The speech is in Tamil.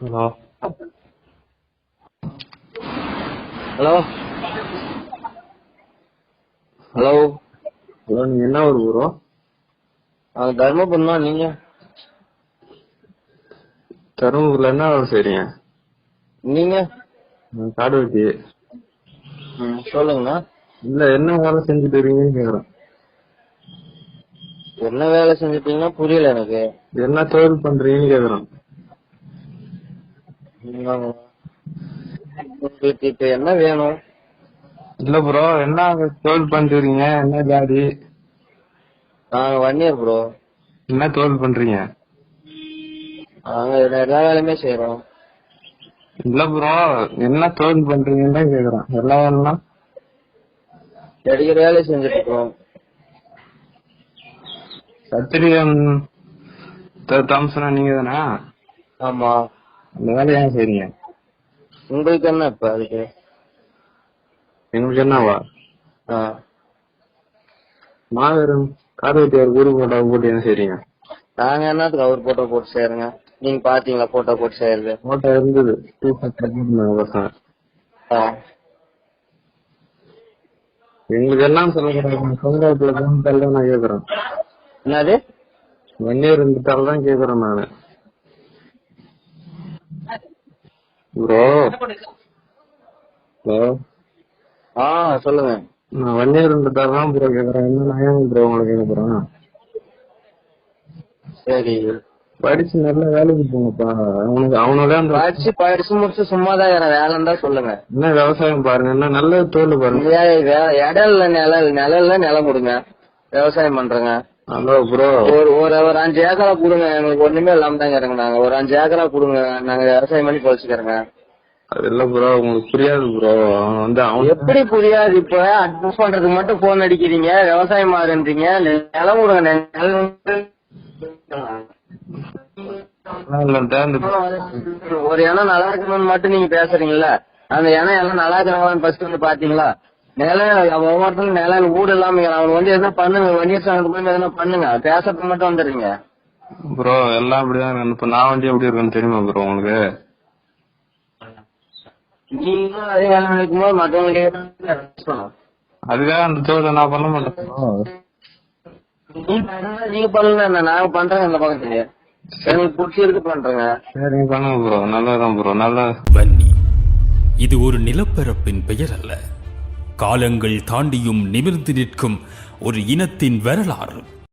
ஹலோ. ஹலோ. ஹலோ. ஹலோ நீங்க என்ன ஊர் ப்ரோ? தர்மபுரம் தான் நீங்க? தருமபுரில என்ன வேலை செய்றீங்க? நீங்க? காடு வெட்டி சொல்லுங்கண்ணா. இல்ல என்ன வேலை செஞ்சுட்டு இருக்கீங்கன்னு கேக்குறேன். என்ன வேலை செஞ்சுட்டீங்கன்னா புரியல எனக்கு. என்ன தொழில் பண்றீங்கன்னு கேக்குறேன். உங்களுக்கு இப்ப என்ன வேணும்? இல்ல ப்ரோ என்ன தொழில் பண்றீங்க? என்ன ஜாதி நாங்க வன்னியர் ப்ரோ என்ன தொழில் பண்றீங்க? நாங்க எல்லா வேலையுமே செய்யறோம் இல்ல ப்ரோ என்ன தொழில் பண்றீங்கன்னு தான் கேக்குறேன். எல்லா வேலைனா கிடைக்கிற வேலையை செஞ்சுட்டு இருக்கோம். கத்திரிக்காய் தாமசனா நீங்க தானே ஆமா. அந்த வேலையை ஏன் செய்றீங்க. உங்களுக்கு என்ன இப்ப அதுக்கு? எங்களுக்கு என்னவா? ஆ. மாபெரும் காடு வெட்டியார் குரு போட்டா போட்டு என்ன செய்றீங்க? நாங்க என்னத்துக்கு அவர் போட்டோ போட்டு செய்யறோங்க நீங்க பாத்தீங்களா போட்டோ போட்டு செய்யறது போட்டோ இருந்தது. டூ பசங்க. ஆ. எங்களுக்கு எல்லாம் சொல்லக்கூடாது சமுதாயத்துல கவனித்தால நான் கேக்குறேன். என்னது? வன்னியர் இருந்துட்டால தான் கேக்குறேன் நானு. ப்ரோ ஹலோ ஆ சொல்லுங்க. நான் வன்னியர் இருந்துட்டால தான் ப்ரோ கேக்குறேன். என்ன நான் ஏன் ப்ரோ உங்களை கேட்க போறேன் சரி. படிச்சு நல்ல வேலைக்கு போங்கப்பா. அவனுக்கு அவனோட அந்த படிச்சு படிச்சு முடிச்சு சும்மா தான் வேலைன்னு தான் சொல்லுங்க. என்ன விவசாயம் பாருங்க. என்ன நல்ல தொழில் பாருங்க. இடம் இல்ல நிலம் நிழல்ல நிலம் கொடுங்க. விவசாயம் பண்றேங்க. ஹலோ ப்ரோ ஒரு ஒரு ஒரு அஞ்சு ஏக்கரா கொடுங்க. எங்களுக்கு ஒண்ணுமே இல்லாம தான் இருக்கிறோங்க நாங்க ஒரு அஞ்சு ஏக்கரா கொடுங்க. நாங்க விவசாயம் பண்ணி பொழைச்சுக்கிறோங்க. அது இல்ல ப்ரோ உங்களுக்கு புரியாது ப்ரோ அவன் வந்து அவன் எப்படி புரியாது இப்ப? அட்ஜஸ்ட் பண்றதுக்கு மட்டும் போன் அடிக்கிறீங்க. விவசாயம் மாறுன்றீங்க நிலம் கொடுங்க. நிலம் ஒரு இடம் நல்லா இருக்கணும்னு மட்டும் நீங்க பேசுறீங்கல்ல. அந்த இடம் எல்லாம் நல்லா இருக்கிறாங்களான்னு ஃபர்ஸ்ட் வந்து பாத்தீங்களா? நிலம் ஒவ்வொருத்தரும் நிலம் வீடு இல்லாம. அவன் வந்து எதுனா பண்ணுங்க வண்டியர் சாங்க போய் எதுனா பண்ணுங்க. பேசுறதுக்கு மட்டும் வந்துடுறீங்க. ப்ரோ எல்லாம் அப்படிதான். இப்ப நான் வந்து எப்படி இருக்குன்னு தெரியுமா ப்ரோ உங்களுக்கு? நீங்களும் அதே வேலை நினைக்கும்போது மத்தவங்களுக்கு ஏதாவது அதுக்காக அந்த தொழிலை நான் பண்ண மாட்டேன். நீங்க பண்ணா நீங்க பண்ணல என்ன நாங்க பண்றோங்க இந்த பக்கத்துல எனக்கு பிடிச்சிருக்கு பண்றேங்க. சரிங்க பண்ணுங்க ப்ரோ நல்லதான் ப்ரோ நல்ல இது ஒரு நிலப்பரப்பின் பெயர் அல்ல. காலங்கள் தாண்டியும் நிமிர்ந்து நிற்கும் ஒரு இனத்தின் வரலாறு.